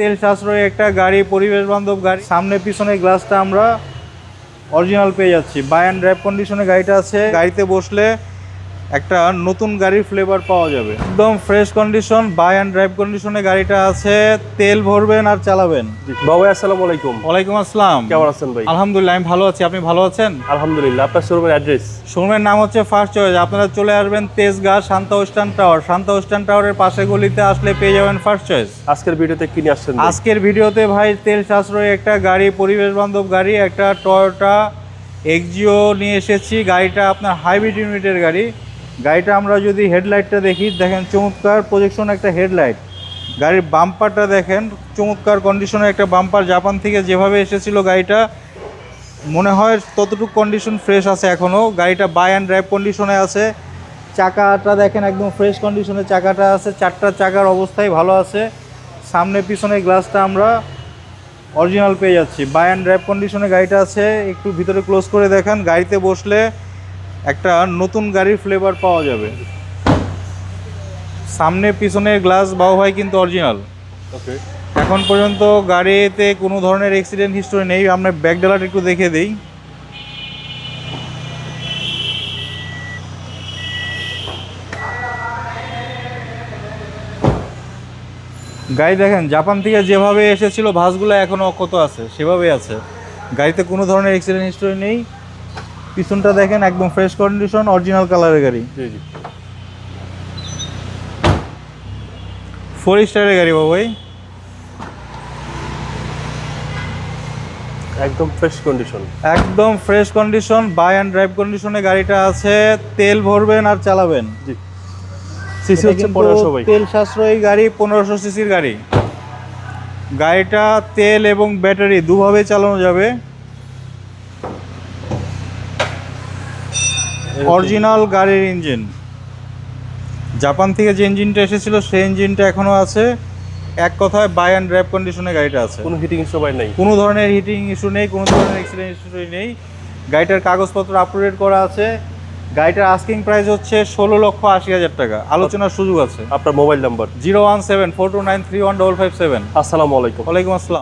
তেল সাশ্রয়ী একটা গাড়ি, পরিবেশ বান্ধব গাড়ি। সামনে পিছনে গ্লাসটা আমরা অরিজিনাল পেয়ে যাচ্ছি। বাই অ্যান্ড ড্রাইভ কন্ডিশনে গাড়িটা আছে। গাড়িতে বসলে একটা নতুন গাড়ির ফ্লেভার পাওয়া যাবে। একদম fresh condition by and drive কন্ডিশনে গাড়িটা আছে তেল ভরবেন আর চালাবেন। বাবু আসসালামু আলাইকুম। ওয়ালাইকুম আসসালাম। কেমন আছেন ভাই? আলহামদুলিল্লাহ আমি ভালো আছি। আপনি ভালো আছেন? আলহামদুলিল্লাহ আপনার শোরুমের অ্যাড্রেস শোরুমের নাম হচ্ছে ফার্স্ট চয়েস আপনারা চলে আসবেন Tejgaon Shanta western tower. Shanta western টাওয়ারের পাশে গলিতে আসলে পেয়ে যাবেন ফার্স্ট চয়েস আজকের ভিডিওতে কি নিয়ে আসছেন আজকের ভিডিওতে ভাই তেল সাশ্রয়ী একটা গাড়ি পরিবেশ বান্ধব গাড়ি একটা টয়োটা এক্সিও নিয়ে এসেছি। গাড়িটা আপনার হাইব্রিড ইউনিটের গাড়ি। গাড়িটা আমরা যদি হেডলাইটটা দেখি, দেখেন চমৎকার প্রজেকশন একটা হেডলাইট। গাড়ির বাম্পারটা দেখেন, চমৎকার কন্ডিশনের একটা বাম্পার জাপান থেকে যেভাবে এসেছিল গাড়িটা, মনে হয় ততটুকু কন্ডিশন ফ্রেশ আছে এখনও গাড়িটা বাই অ্যান্ড ড্রাইভ কন্ডিশনে আছে। চাকাটা দেখেন একদম ফ্রেশ কন্ডিশনে চাকাটা আছে, চারটা চাকার অবস্থায় ভালো আছে। সামনে পিছনে গ্লাসটা আমরা অরিজিনাল পেয়ে যাচ্ছি। বাই অ্যান্ড ড্রাইভ কন্ডিশনে গাড়িটা আছে। একটু ভিতরে ক্লোজ করে দেখেন। গাড়িতে বসলে একটা নতুন গাড়ির ফ্লেভার পাওয়া যাবে। সামনে পিছনের গ্লাস বাহু ভাই কিন্তু অরিজিনাল ওকে এখন পর্যন্ত গাড়িতে কোনো ধরনের অ্যাক্সিডেন্ট হিস্টোরি নেই। আমরা ব্যাক ডালাটা একটু দেখে দিই। গাড়ি দেখেন জাপান থেকে যেভাবে এসেছিল ভাসগুলো এখনও অক্ষত আছে সেভাবে আছে। গাড়িতে কোনো ধরনের অ্যাক্সিডেন্ট হিস্টোরি নেই। পিছনটা দেখেন একদম ফ্রেশ কন্ডিশন অরিজিনাল কালারের গাড়ি। জি জি। ফোর স্টারের গাড়ি বাবু ভাই। একদম ফ্রেশ কন্ডিশন একদম fresh condition by and drive কন্ডিশনে গাড়িটা আছে তেল ভরবেন আর চালাবেন। জি। সিসি হচ্ছে পনেরোশো তেল সাশ্রয়ী গাড়ি পনেরোশো সিসির গাড়ি। গাড়িটা তেল এবং ব্যাটারি দুভাবে চালানো যাবে। অরিজিনাল গাড়ির ইঞ্জিন। জাপান থেকে যে ইঞ্জিনটা এসেছিল সেই ইঞ্জিনটা এখনও আছে। এক কথায় বাই অ্যান্ড ড্রাইভ কন্ডিশনে গাড়িটা আছে। কোনো হিটিং সবাই নেই? কোনো ধরনের হিটিং ইস্যু নেই কোনো ধরনের অ্যাক্সিডেন্ট ইস্যু নেই। গাড়িটার কাগজপত্র আপডেট করা আছে। গাড়িটার আস্কিং প্রাইস হচ্ছে ষোলো লক্ষ আশি হাজার টাকা। আলোচনার সুযোগ আছে। আপনার mobile number zero one seven four two nine three one double five seven. আসসালামু আলাইকুম। ওয়ালাইকুম আসসালাম।